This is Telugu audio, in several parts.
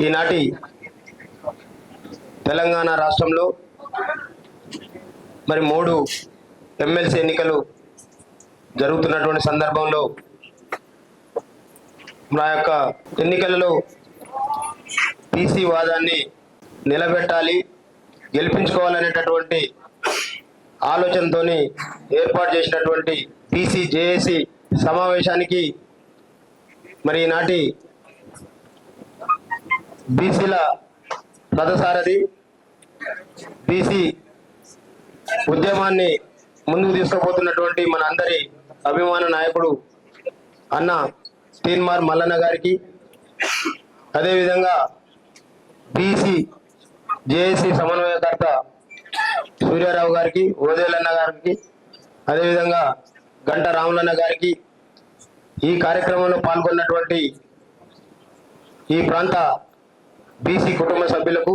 ఈనాటి తెలంగాణ రాష్ట్రంలో మరి మూడు ఎమ్మెల్సీ ఎన్నికలు జరుగుతున్నటువంటి సందర్భంలో నా యొక్క ఎన్నికలలో పీసీ వాదాన్ని నిలబెట్టాలి గెలిపించుకోవాలనేటటువంటి ఆలోచనతోని ఏర్పాటు చేసినటువంటి పీసీ జేఏసీ సమావేశానికి మరి ఈనాటి బీసీల రథసారథి బీసీ ఉద్యమాన్ని ముందుకు తీసుకుపోతున్నటువంటి మన అందరి అభిమాన నాయకుడు అన్న తీన్మార్ మల్లన్న గారికి. అదేవిధంగా బీసీ జేఏసీ సమన్వయకర్త సూర్యారావు గారికి ఓదేలన్న గారికి అదేవిధంగా గంట రాములన్న గారికి ఈ కార్యక్రమంలో పాల్గొన్నటువంటి ఈ ప్రాంత బీసీ కుటుంబ సభ్యులకు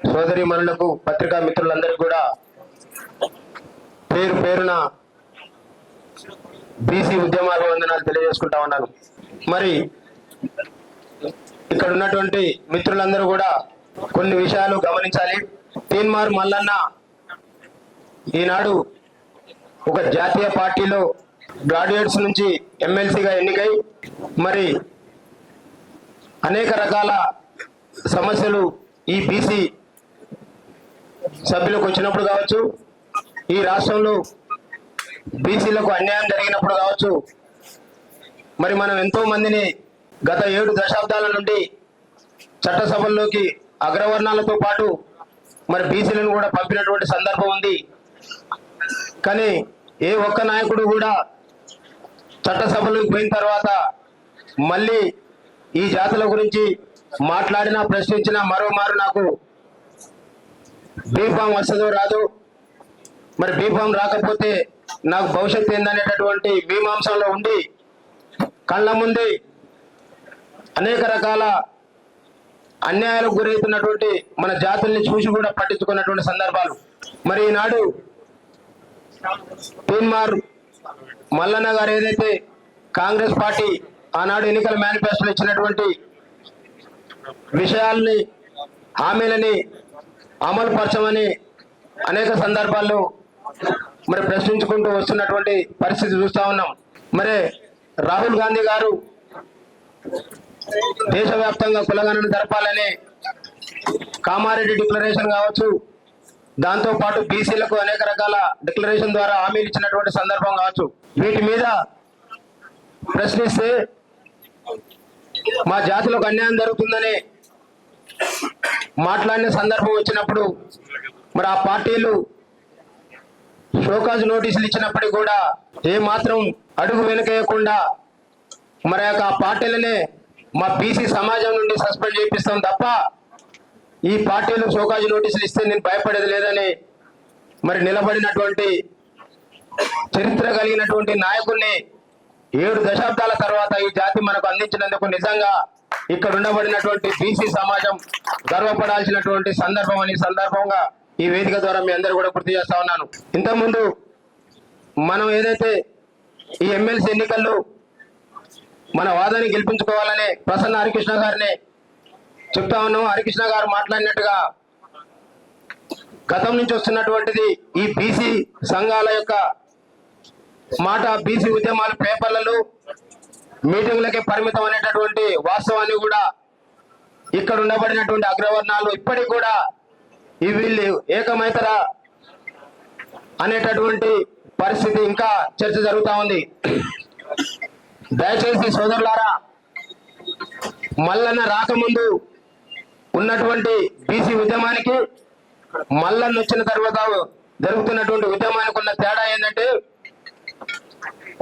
సోదరి మనులకు పత్రికా మిత్రులందరికీ కూడా పేరు పేరున బీసీ ఉద్యమాభివందనాలు తెలియజేసుకుంటా ఉన్నాను. మరి ఇక్కడ ఉన్నటువంటి మిత్రులందరూ కూడా కొన్ని విషయాలు గమనించాలి. తీన్మార్ మల్లన్న ఈనాడు ఒక జాతీయ పార్టీలో గ్రాడ్యుయేట్స్ నుంచి ఎమ్మెల్సీగా ఎన్నికై మరి అనేక రకాల సమస్యలు ఈ బీసీ సభ్యులకు వచ్చినప్పుడు కావచ్చు ఈ రాష్ట్రంలో బీసీలకు అన్యాయం జరిగినప్పుడు కావచ్చు మరి మనం ఎంతో మందిని గత ఏడు దశాబ్దాల నుండి చట్టసభల్లోకి అగ్రవర్ణాలతో పాటు మరి బీసీలను కూడా పంపినటువంటి సందర్భం ఉంది. కానీ ఏ ఒక్క నాయకుడు కూడా చట్టసభలోకి పోయిన తర్వాత మళ్ళీ ఈ జాతుల గురించి మాట్లాడినా ప్రశ్నించినా మరోమారు నాకు బీఫామ్ వస్తుందో రాదు. మరి బీఫామ్ రాకపోతే నాకు భవిష్యత్తు ఏందనేటటువంటి మీమాంసంలో ఉండి కళ్ళ ముందే అనేక రకాల అన్యాయాలకు గురవుతున్నటువంటి మన జాతుల్ని చూసి కూడా పట్టించుకున్నటువంటి సందర్భాలు. మరి ఈనాడు తీన్మార్ మల్లన్న గారు ఏదైతే కాంగ్రెస్ పార్టీ ఆనాడు ఎన్నికల మేనిఫెస్టోలో ఇచ్చినటువంటి విషయాల్ని హామీలని అమలు పరచమని అనేక సందర్భాల్లో మరి ప్రశ్నించుకుంటూ వస్తున్నటువంటి పరిస్థితి చూస్తా ఉన్నాం. మరి రాహుల్ గాంధీ గారు దేశవ్యాప్తంగా కులగణన జరపాలని కామారెడ్డి డిక్లరేషన్ కావచ్చు దాంతో పాటు బీసీలకు అనేక రకాల డిక్లరేషన్ ద్వారా హామీలు ఇచ్చినటువంటి సందర్భం కావచ్చు. వీటి మీద ప్రశ్నిస్తే మా జాతిలోకి అన్యాయం జరుగుతుందని మాట్లాడిన సందర్భం వచ్చినప్పుడు మరి ఆ పార్టీలు షోకాజ్ నోటీసులు ఇచ్చినప్పటికీ కూడా ఏ మాత్రం అడుగు వెనుకేయకుండా మరి యొక్క ఆ పార్టీలనే మా బీసీ సమాజం నుండి సస్పెండ్ చేపిస్తాం తప్ప ఈ పార్టీలు షోకాజ్ నోటీసులు ఇస్తే నేను భయపడేది లేదని మరి నిలబడినటువంటి చరిత్ర కలిగినటువంటి నాయకుల్ని ఏడు దశాబ్దాల తర్వాత ఈ జాతి మనకు అందించినందుకు నిజంగా ఇక్కడ ఉండబడినటువంటి బీసీ సమాజం గర్వపడాల్సినటువంటి సందర్భం అని సందర్భంగా ఈ వేదిక ద్వారా మీ అందరూ కూడా గుర్తు చేస్తా ఉన్నాను. ఇంతకుముందు మనం ఏదైతే ఈ ఎమ్మెల్సీ ఎన్నికల్లో మన వాదాన్ని గెలిపించుకోవాలనే ప్రసన్న హరికృష్ణ గారిని చెప్తా ఉన్నాం. హరికృష్ణ గారు మాట్లాడినట్టుగా గతం నుంచి వస్తున్నటువంటిది ఈ బీసీ సంఘాల యొక్క మాట బీసీ ఉద్యమాలు పేపర్లలో మీటింగ్లకే పరిమితం అనేటటువంటి వాస్తవాన్ని కూడా ఇక్కడ ఉండబడినటువంటి అగ్రవర్ణాలు ఇప్పటికి కూడా ఈ వీళ్ళు ఏకమైతరా అనేటటువంటి పరిస్థితి ఇంకా చర్చ జరుగుతా ఉంది. దయచేసి సోదరులారా మల్లన్న రాకముందు ఉన్నటువంటి బీసీ ఉద్యమానికి మల్లన్న వచ్చిన తర్వాత జరుగుతున్నటువంటి ఉద్యమానికి ఉన్న తేడా ఏంటంటే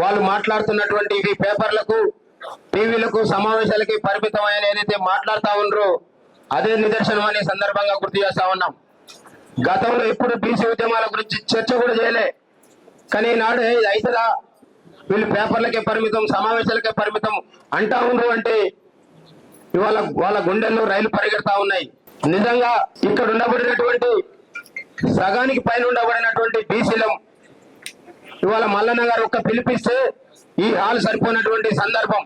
వాళ్ళు మాట్లాడుతున్నటువంటి ఇవి పేపర్లకు టీవీలకు సమావేశాలకి పరిమితమైన ఏదైతే మాట్లాడుతూ ఉన్నారో అదే నిదర్శనం అనే సందర్భంగా గుర్తు చేస్తా ఉన్నాం. గతంలో ఎప్పుడు బీసీ ఉద్యమాల గురించి చర్చ కూడా చేయలే. కానీ నాడు ఇది అవుతుందా వీళ్ళు పేపర్లకే పరిమితం సమావేశాలకే పరిమితం అంటా ఉండ్రు అంటే ఇవాళ వాళ్ళ గుండెల్లో రైలు పరిగెడతా ఉన్నాయి. నిజంగా ఇక్కడ ఉండబడినటువంటి సగానికి పైన ఉండబడినటువంటి బీసీలం ఇవాళ మల్లన్న గారు ఒక్క పిలిపిస్తే ఈ హాల్ సరిపోయినటువంటి సందర్భం.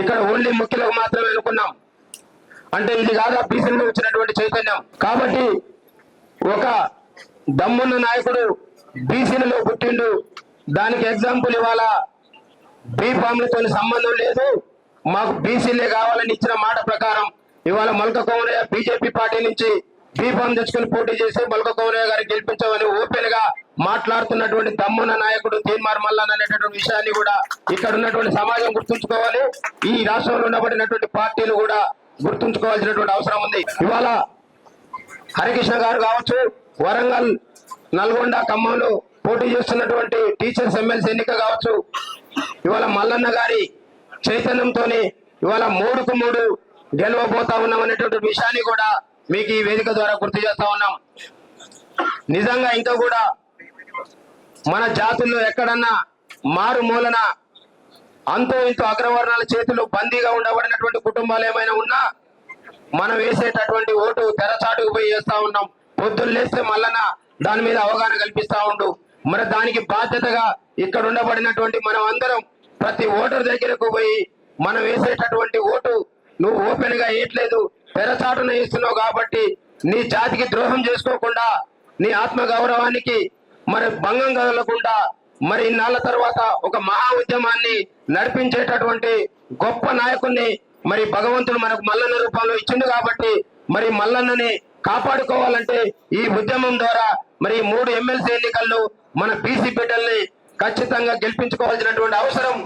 ఇక్కడ ఓన్లీ ముఖ్యులకు మాత్రమే అనుకున్నాం. అంటే ఇది కాదా బీసీలో వచ్చినటువంటి చైతన్యం. కాబట్టి ఒక దమ్మున్న నాయకుడు బీసీలలో పుట్టిండు. దానికి ఎగ్జాంపుల్ ఇవాళ బీఫామ్లతో సంబంధం లేదు. మాకు బీసీలే కావాలని ఇచ్చిన మాట ప్రకారం ఇవాళ మల్క కోమరయ్య బీజేపీ పార్టీ నుంచి బీఫామ్ తెచ్చుకుని పోటీ చేసి మల్క కౌరయ్య గారిని గెలిపించామని ఓపెన్గా మాట్లాడుతున్నటువంటి తమ్మున నాయకుడు తీన్మార్ మల్లాన్ అనేటటువంటి విషయాన్ని కూడా ఇక్కడ ఉన్నటువంటి సమాజం గుర్తుంచుకోవాలి. ఈ రాష్ట్రంలో ఉండబడినటువంటి పార్టీలు కూడా గుర్తుంచుకోవాల్సినటువంటి అవసరం ఉంది. ఇవాళ హరికృష్ణ గారు కావచ్చు వరంగల్ నల్గొండ ఖమ్మంలో పోటీ చేస్తున్నటువంటి టీచర్స్ ఎమ్మెల్సీ ఎన్నిక కావచ్చు. ఇవాళ మల్లన్న గారి చైతన్యంతోనే ఇవాళ మూడుకు మూడు గెలవబోతా ఉన్నాం అనేటువంటి విషయాన్ని కూడా మీకు ఈ వేదిక ద్వారా గుర్తు చేస్తా ఉన్నాం. నిజంగా ఇంకా కూడా మన జాతుల్లో ఎక్కడన్నా మారు మూలన అంతో ఇంతో అగ్రవర్ణాల చేతులు బందీగా ఉండబడినటువంటి కుటుంబాలు ఏమైనా ఉన్నా మనం వేసేటటువంటి ఓటు తెరచాటుకు పోయి వేస్తా ఉన్నాం. పొద్దున్న లేస్తే మల్లన దాని మీద అవగాహన కల్పిస్తా ఉండు. మరి దానికి బాధ్యతగా ఇక్కడ ఉండబడినటువంటి మనం అందరం ప్రతి ఓటర్ దగ్గరకు పోయి మనం వేసేటటువంటి ఓటు నువ్వు ఓపెన్గా వేయట్లేదు. పెరచాటును ఇస్తున్నావు కాబట్టి నీ జాతికి ద్రోహం చేసుకోకుండా నీ ఆత్మ గౌరవానికి మరి భంగం కదలకుండా మరి ఇన్నాళ్ళ తర్వాత ఒక మహా ఉద్యమాన్ని నడిపించేటటువంటి గొప్ప నాయకుడిని మరి భగవంతుడు మనకు మల్లన్న రూపంలో ఇచ్చిండు కాబట్టి మరి మల్లన్నని కాపాడుకోవాలంటే ఈ ఉద్యమం ద్వారా మరి మూడు ఎమ్మెల్సీ ఎన్నికల్లో మన బీసీ బిడ్డల్ని ఖచ్చితంగా గెలిపించుకోవాల్సినటువంటి అవసరం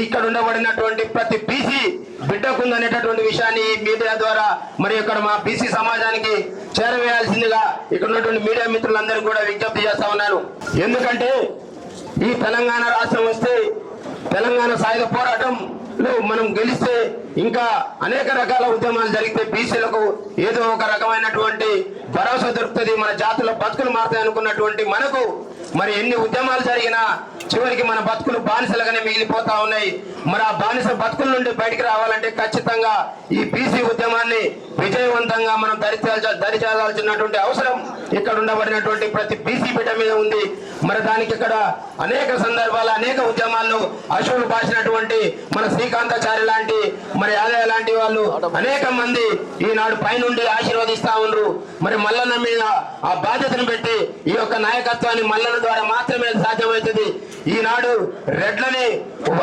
ఇక్కడ ఉండబడినటువంటి ప్రతి బీసీ బిడ్డకుందనేటటువంటి విషయాన్ని ఈ మీడియా ద్వారా మరి ఇక్కడ మా బీసీ సమాజానికి చేరవేయాల్సిందిగా ఇక్కడ ఉన్నటువంటి మీడియా మిత్రులందరూ కూడా విజ్ఞప్తి చేస్తా ఉన్నాను. ఎందుకంటే ఈ తెలంగాణ రాష్ట్రం వస్తే తెలంగాణ సాయుధ పోరాటంలో మనం గెలిస్తే ఇంకా అనేక రకాల ఉద్యమాలు జరిగితే బీసీలకు ఏదో ఒక రకమైనటువంటి భరోసా దొరుకుతుంది మన జాతుల బతుకులు మారుతాయి అనుకున్నటువంటి మనకు మరి ఎన్ని ఉద్యమాలు జరిగినా చివరికి మన బతుకులు బానిసలుగానే మిగిలిపోతా ఉన్నాయి. మరి ఆ బానిస బతుకుల నుండి బయటికి రావాలంటే ఖచ్చితంగా ఈ బీసీ ఉద్యమాన్ని విజయవంతంగా మనం దరిచేయాల్సి దరిచేయాల్సినటువంటి అవసరం ఇక్కడ ఉండబడినటువంటి ప్రతి బీసీ బిడ్డ మీద ఉంది. మరి దానికి ఇక్కడ అనేక సందర్భాలు అనేక ఉద్యమాల్లో అశువులు పాసినటువంటి మన శ్రీకాంతాచారి లాంటి మరి ఆదాయ లాంటి వాళ్ళు అనేక మంది ఈనాడు పైనుండి ఆశీర్వదిస్తా ఉన్నారు మరి మల్లన్న మీద ఆ బాధ్యతను పెట్టి ఈ యొక్క నాయకత్వాన్ని మల్లన్న ద్వారా మాత్రమే సాధ్యమవుతుంది. ఈనాడు రెడ్లని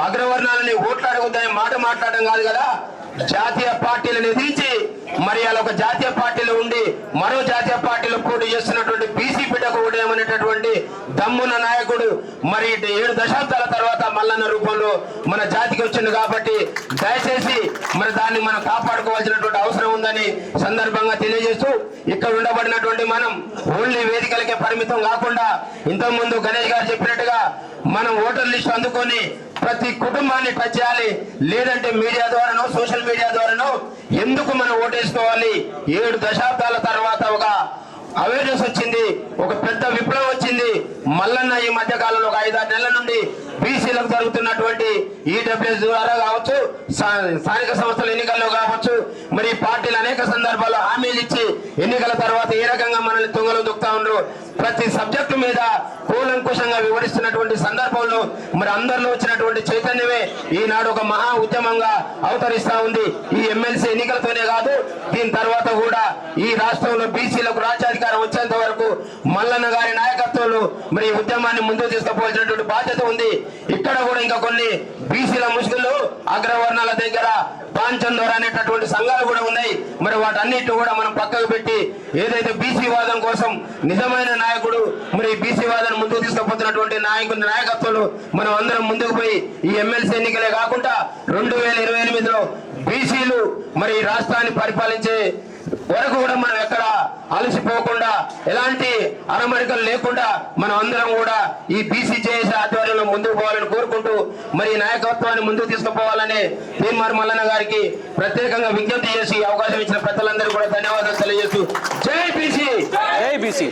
అగ్రవర్ణాలని ఓట్లాడవద్దని మాట మాట్లాడడం కాదు కదా? జాతీయ పార్టీలను ఎదిరించి మరి అలా ఒక జాతీయ పార్టీలో ఉండి మరో జాతీయ పార్టీలో పోటీ చేస్తున్నటువంటి బీసీ బిడ్డకు ఉదయమైనటువంటి దమ్మున నాయకుడు మరి ఇటు ఏడు దశాబ్దాల తర్వాత మల్లన్న రూపంలో మన జాతికి వచ్చింది కాబట్టి దయచేసి మరి దాన్ని మనం కాపాడుకోవాల్సినటువంటి అవసరం ఉందని సందర్భంగా తెలియజేస్తూ ఇక్కడ ఉండబడినటువంటి మనం ఓన్లీ వేదికలకే పరిమితం కాకుండా ఇంతకుముందు గణేష్ గారు చెప్పినట్టుగా మనం ఓటర్ లిస్ట్ అందుకొని ప్రతి కుటుంబాన్ని టచ్ చేయాలి. లేదంటే మీడియా ద్వారానో సోషల్ మీడియా ద్వారానో ఎందుకు మనం ఓటేసుకోవాలి? ఏడు దశాబ్దాల తర్వాత ఒక అవేర్నెస్ వచ్చింది ఒక పెద్ద విప్లవం వచ్చింది. మల్లన్న ఈ మధ్య కాలంలో ఒక ఐదారు నెలల నుండి బీసీలకు జరుగుతున్నటువంటి ఈడబ్ల్యూఎస్ ద్వారా కావచ్చు స్థానిక సంస్థల ఎన్నికల్లో కావచ్చు మరి పార్టీలు అనేక సందర్భాల్లో హామీలు ఇచ్చి ఎన్నికల తర్వాత ఏ రకంగా మనల్ని తుంగలో దుక్తా ఉండరు ప్రతి సబ్జెక్టు మీద కూలంకుషంగా వివరిస్తున్నటువంటి సందర్భంలో మరి అందరిలో వచ్చినటువంటి చైతన్యమే ఈనాడు ఒక మహా ఉద్యమంగా అవతరిస్తా ఉంది. ఈ ఎమ్మెల్సీ ఎన్నికలతోనే కాదు దీని తర్వాత కూడా ఈ రాష్ట్రంలో బీసీలకు రాజ్యాధికారం వచ్చేంత వరకు మల్లన్న గారి మరి ఉద్యమాన్ని ముందుకు తీసుకుపోవాల్సినటువంటి బాధ్యత ఉంది. ఇక్కడ కూడా ఇంకా కొన్ని బీసీల ముసుగులు అగ్రవర్ణాల దగ్గర పాంచందోర అనేటటువంటి సంఘాలు కూడా ఉన్నాయి. మరి వాటన్నిటిని కూడా మనం పక్కకు పెట్టి ఏదైతే బీసీ వాదం కోసం నిజమైన నాయకుడు మరి బీసీ వాదాన్ని ముందుకు తీసుకుపోతున్నటువంటి నాయకుడి నాయకత్వంలో మనం అందరం ముందుకు పోయి ఈ ఎమ్మెల్సీ ఎన్నికలే కాకుండా రెండు వేల ఇరవై ఎనిమిదిలో బీసీలు మరి ఈ రాష్ట్రాన్ని పరిపాలించే వరకు కూడా మనం ఎక్కడ అలసిపోకుండా ఎలాంటి అరమరికలు లేకుండా మనం అందరం కూడా ఈ బీసీజేఎస్ ఆధ్వర్యంలో ముందుకు పోవాలని కోరుకుంటూ మరి ఈ నాయకత్వాన్ని ముందుకు తీసుకుపోవాలని తీన్మార్ మల్లన్న గారికి ప్రత్యేకంగా విజ్ఞప్తి చేసి అవకాశం ఇచ్చిన ప్రజలందరూ కూడా ధన్యవాదాలు తెలియజేస్తూ. జై బీసీ ఏబిసి